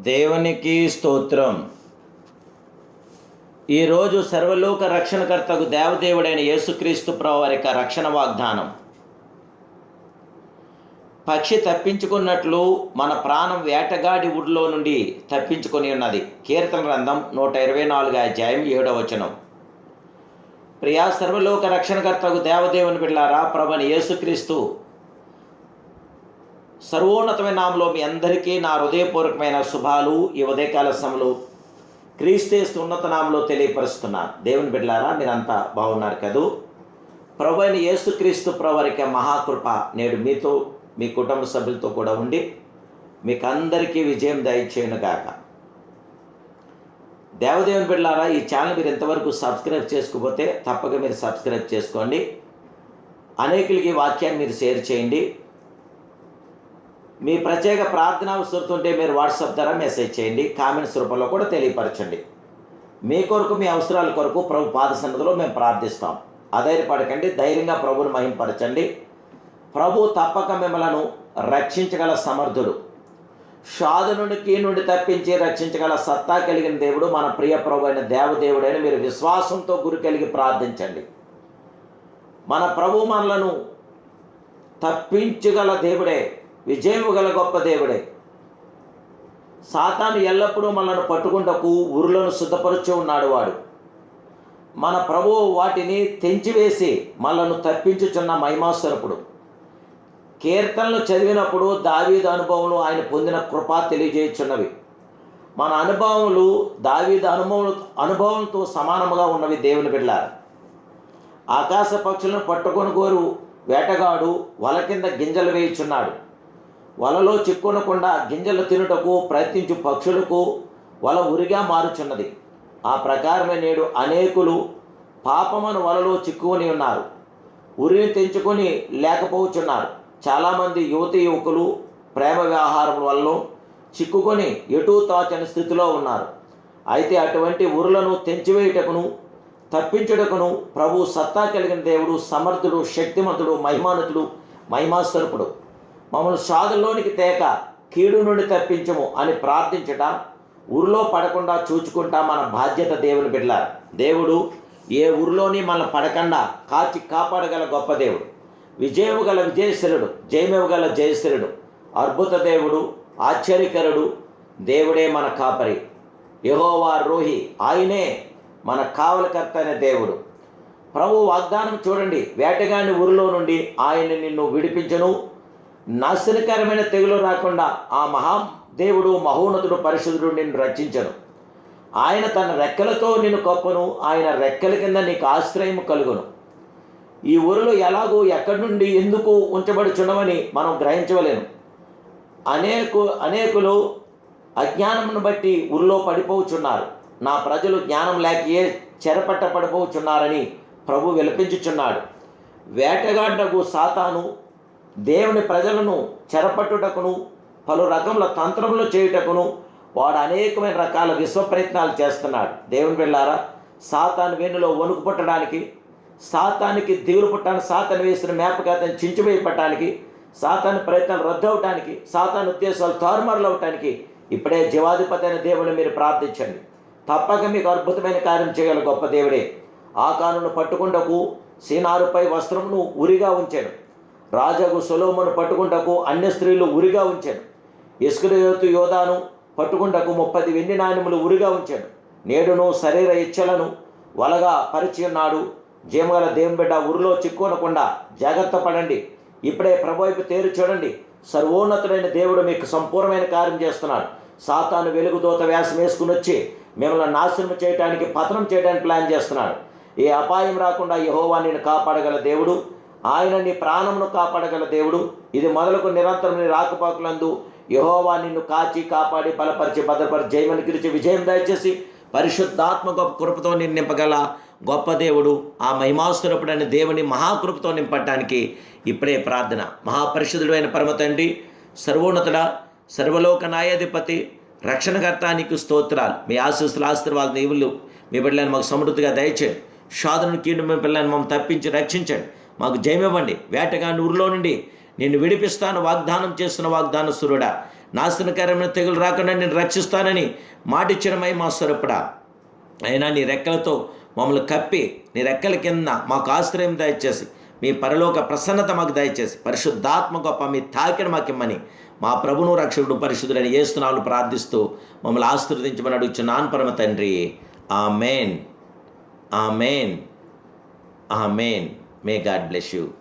దేవునికి స్తోత్రం. ఈరోజు సర్వలోక రక్షణకర్తకు దేవదేవుడైన యేసుక్రీస్తు ప్రభు వారి యొక్క రక్షణ వాగ్దానం. పక్షి తప్పించుకున్నట్లు మన ప్రాణం వేటగాడి వుడ్లో నుండి తప్పించుకొని ఉన్నది. కీర్తన గ్రంథం నూట ఇరవై నాలుగు అధ్యాయం ఏడవ వచనం. ప్రియా సర్వలోక రక్షణకర్తకు దేవదేవుని బిళ్ళారా ప్రభుని యేసుక్రీస్తు సర్వోన్నతమైన నామలో మీ అందరికీ నా హృదయపూర్వకమైన శుభాలు. ఈ ఉదయకాల సమయంలో క్రీస్తేస్తు ఉన్నత నామలో తెలియపరుస్తున్నాను దేవుని బిడ్డలారా మీరంతా బాగున్నారు కదూ? ప్రభు అయిన యేసుక్రీస్తు ప్రవరిక మహాకృప నేడు మీతో మీ కుటుంబ సభ్యులతో కూడా ఉండి మీకు అందరికీ విజయం దయచేయను గాక. దేవదేవుని బిడ్డలారా ఈ ఛానల్ మీరు ఇంతవరకు సబ్స్క్రైబ్ చేసుకోకపోతే తప్పక మీరు సబ్స్క్రైబ్ చేసుకోండి. అనేకులకి వాక్యాన్ని మీరు షేర్ చేయండి. మీ ప్రత్యేక ప్రార్థన అవసరం ఉంటే మీరు వాట్సాప్ ద్వారా మెసేజ్ చేయండి కామెంట్స్ రూపంలో కూడా తెలియపరచండి. మీ కొరకు మీ అవసరాల కొరకు ప్రభు పాద సన్నదిలో మేము ప్రార్థిస్తాం. అధైర్యపడకండి ధైర్యంగా ప్రభుని మహింపరచండి. ప్రభు తప్పక మిమ్మలను రక్షించగల సమర్థుడు. షాదు నుండి కీ నుండి తప్పించి రక్షించగల సత్తా కలిగిన దేవుడు మన ప్రియ ప్రభు అయిన దేవదేవుడైన మీరు విశ్వాసంతో గురి కలిగి ప్రార్థించండి. మన ప్రభు మనలను తప్పించగల దేవుడే. విజయము గల గొప్ప దేవుడే. సాతాను ఎల్లప్పుడూ మనల్ని పట్టుకుంటకు ఉరులను శుద్ధపరుచు ఉన్నాడు వాడు. మన ప్రభువు వాటిని తెంచివేసి మనల్ని తప్పించుచున్న మహిమాస్వరపుడు. కీర్తనలు చదివినప్పుడు దావీద అనుభవం ఆయన పొందిన కృప తెలియజేయుచున్నవి. మన అనుభవములు దావీద అనుభవం అనుభవంతో సమానముగా ఉన్నవి దేవుని బిడ్డారు ఆకాశ పక్షులను పట్టుకొని కోరు వేటగాడు వల కింద గింజలు వేయుచున్నాడు. వలలో చిక్కునకుండా గింజలు తినుటకు ప్రయత్నించు పక్షులకు వల ఉరిగా మారుచున్నది. ఆ ప్రకారమే నేడు అనేకులు పాపమను వలలో చిక్కుకొని ఉన్నారు. ఉరిని తెంచుకొని లేకపోవచ్చున్నారు చాలామంది యువతి యువకులు ప్రేమ వ్యవహారం వల్ల చిక్కుకొని ఎటూ తాచని స్థితిలో ఉన్నారు. అయితే అటువంటి ఉరులను తెంచివేయుటకును తప్పించుటకును ప్రభు సత్తా కలిగిన దేవుడు సమర్థుడు శక్తిమంతుడు మహిమానుతుడు మహిమాస్వరూపుడు. మమ్మల్ని సాధుల్లోనికి తేక కీడు నుండి తప్పించము అని ప్రార్థించట ఊరిలో పడకుండా చూచుకుంటా మన బాధ్యత దేవుని బిడ్డ దేవుడు ఏ ఊరిలోని మనం పడకుండా కాచి కాపాడగల గొప్ప దేవుడు. విజయము గల విజయశ్వరుడు జయమేవు గల జయశ్వరుడు అద్భుత దేవుడు ఆశ్చర్యకరుడు దేవుడే మన కాపరి. యహోవా రోహి ఆయనే మన కావలకర్త అనే దేవుడు. ప్రభు వాగ్దానం చూడండి వేటగాని ఊరిలో నుండి ఆయన నిన్ను విడిపించను నాశనకరమైన తెగులు రాకుండా ఆ మహా దేవుడు మహోన్నతుడు పరిశుద్ధుడు నిన్ను రక్షించను. ఆయన తన రెక్కలతో నిన్ను కప్పును ఆయన రెక్కల కింద నీకు ఆశ్రయం కలుగును. ఈ ఊరిలో ఎలాగో ఎక్కడి నుండి ఎందుకు ఉంచబడుచున్నవని మనం గ్రహించవలేము. అనేకు అనేకులు అజ్ఞానమును బట్టి ఊరిలో పడిపోచున్నారు. నా ప్రజలు జ్ఞానం లేకయే చెరపట్ట పడిపోచున్నారని ప్రభు విలపించుచున్నాడు. వేటగాడ్డకు సాతాను దేవుని ప్రజలను చెరపట్టుటకును పలు రకముల తంత్రములు చేయుటకును వాడు అనేకమైన రకాల విశ్వ ప్రయత్నాలు చేస్తున్నాడు. దేవుని వెళ్ళారా సాతాను వెన్నులో వణుకు పుట్టడానికి సాతానికి దిగులు పుట్టడానికి సాతాను వేసిన మేపకాతను చించివేయపట్టడానికి సాతాను ప్రయత్నాలు రద్దు అవటానికి సాతాను ఉద్దేశాలు తారుమారులు అవటానికి ఇప్పుడే జీవాధిపతి అయిన దేవుని మీరు ప్రార్థించండి. తప్పక మీకు అద్భుతమైన కార్యం చేయగల గొప్ప దేవుడే. ఆకానును పట్టుకుంటకు సీనారుపై వస్త్రమును ఉరిగా ఉంచాడు. రాజాకు సొలోమును పట్టుకుంటకు అన్య స్త్రీలు ఉరిగా ఉంచాడు ఇస్కరియోతు యోధాను పట్టుకుంటకు ముప్పది వెండి నాణ్యములు ఉరిగా ఉంచాడు నేడును శరీర ఇచ్చలను వలగా పరిచి ఉన్నాడు జీమగల దేవుబిడ్డ ఉరిలో చిక్కునకుండా జాగ్రత్త పడండి. ఇప్పుడే ప్రభువైపు తేరు చూడండి. సర్వోన్నతుడైన దేవుడు మీకు సంపూర్ణమైన కార్యం చేస్తున్నాడు. సాతాను వెలుగుదోత వ్యాసం వేసుకుని వచ్చి మిమ్మల్ని నాశనం చేయడానికి పతనం చేయడానికి ప్లాన్ చేస్తున్నాడు. ఏ అపాయం రాకుండా యహోవా నేను కాపాడగల దేవుడు. ఆయన నీ ప్రాణమును కాపాడగల దేవుడు. ఇది మొదలకు నిరంతరం నీ రాకపోకలందు యహోవా నిన్ను కాచి కాపాడి బలపరిచి భద్రపరిచి జయమని గురించి విజయం దయచేసి పరిశుద్ధాత్మ గొప్ప కృపతో నిన్ను నింపగల గొప్ప దేవుడు ఆ మహిమాస్తురపుడైన దేవుని మహాకృపతో నింపటానికి ఇప్పుడే ప్రార్థన. మహాపరిశుద్ధుడైన పరమ తండ్రి సర్వోన్నతుడ సర్వలోక న్యాయాధిపతి రక్షణకర్త నీకు స్తోత్రాలు. మీ ఆశీస్సులు ఆశీర్వాదాలు దేవుళ్ళు మీ బిడ్డలను మాకు సమృద్ధిగా దయచేయండి. షాదును కీడు మీ పిల్లలను మమ్మల్ని తప్పించి రక్షించండి. మాకు జయమివ్వండి. వేటగాని ఊరిలో నుండి నిన్ను విడిపిస్తాను. వాగ్దానం చేస్తున్న వాగ్దాన సురుడా నాశనకరమైన తెగులు రాకుండా నేను రక్షిస్తానని మాటిచ్చడమై మా స్వరూపుడా అయినా నీ రెక్కలతో మమ్మల్ని కప్పి నీ రెక్కల కింద మాకు ఆశ్రయం దయచేసి మీ పరలోక ప్రసన్నత మాకు దయచేసి పరిశుద్ధాత్మ గొప్ప మీ తాకిన మాకు ఇమ్మని మా ప్రభును రక్షకుడు పరిశుద్ధుడైన ఏస్తున్నాలు ప్రార్థిస్తూ మమ్మల్ని ఆశీర్వదించమని అడుగుచున్నాను పరమ తండ్రి. ఆ మేన్ ఆ మేన్ ఆ మేన్ May God bless you.